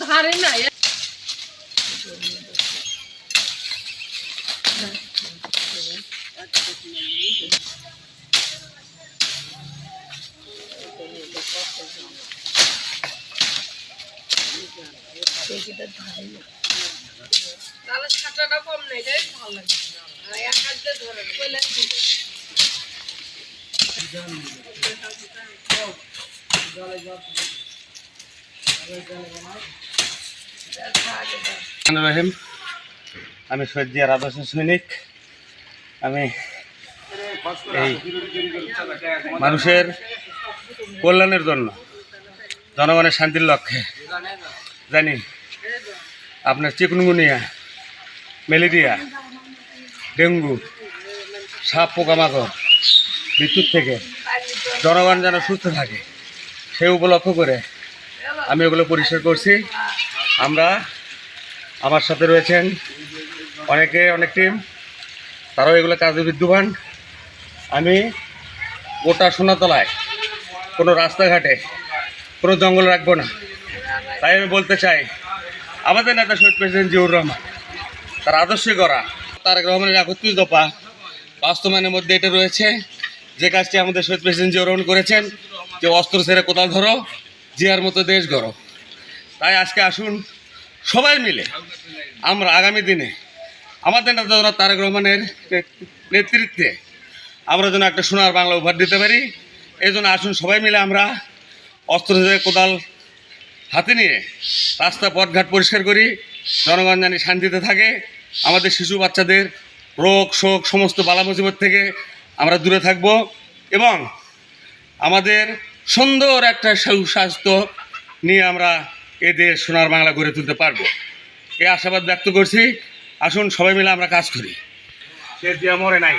ধারে না তাহলে ছাটাটা কম নেই ভালো লাগে। এক হাত ধরে রহিম। আমি সৈয়দিয়া আদর্শ সৈনিক। আমি এই মানুষের কল্যাণের জন্য জনগণের শান্তির লক্ষ্যে জানি আপনার চিকুনগুনিয়া ম্যালেরিয়া ডেঙ্গু, সাপ, পোকামাকড় বিদ্যুৎ থেকে জনগণ যেন সুস্থ থাকে, সে উপলক্ষ করে আমি ওগুলো পরিষ্কার করছি। আমরা আমার সাথে রয়েছেন অনেকে, অনেক টিম তারাও এগুলো কাজে বিদ্যমান। আমি গোটা সোনাতলায় কোনো রাস্তাঘাটে, কোনো জঙ্গল রাখব না। তাই আমি বলতে চাই, আমাদের নেতা শহীদ প্রেসিডেন্ট জিউর রহমান, তার আদর্শে করা তারেক রহমানের একত্রিশ দফা বাস্তবায়নের মধ্যে এটা রয়েছে। যে কাজটি আমাদের শহীদ প্রেসিডেন্ট জিয়াউর রহমান করেছেন, যে অস্ত্র ছেড়ে কোথাও ধরো, জিয়ার মতো দেশ গড়ো। তাই আজকে আসুন সবাই মিলে আমরা আগামী দিনে আমাদের নেতা জনাব তারেক রহমানের নেতৃত্বে আমরা যেন একটা সোনার বাংলা উপহার দিতে পারি। এই জন্য আসুন সবাই মিলে আমরা অস্ত্র কোদাল হাতে নিয়ে রাস্তা পথঘাট পরিষ্কার করি, জনগণ জানি শান্তিতে থাকে। আমাদের শিশু বাচ্চাদের রোগ, শোক, সমস্ত বালা মুসিবত থেকে আমরা দূরে থাকব এবং আমাদের সুন্দর একটা সুস্বাস্থ্য নিয়ে আমরা এ দেশ সোনার বাংলা গড়ে তুলতে পারব। এই আশাবাদ ব্যক্ত করছি। আসুন সবাই মিলে আমরা কাজ করি। সে দিয়া মরে নাই।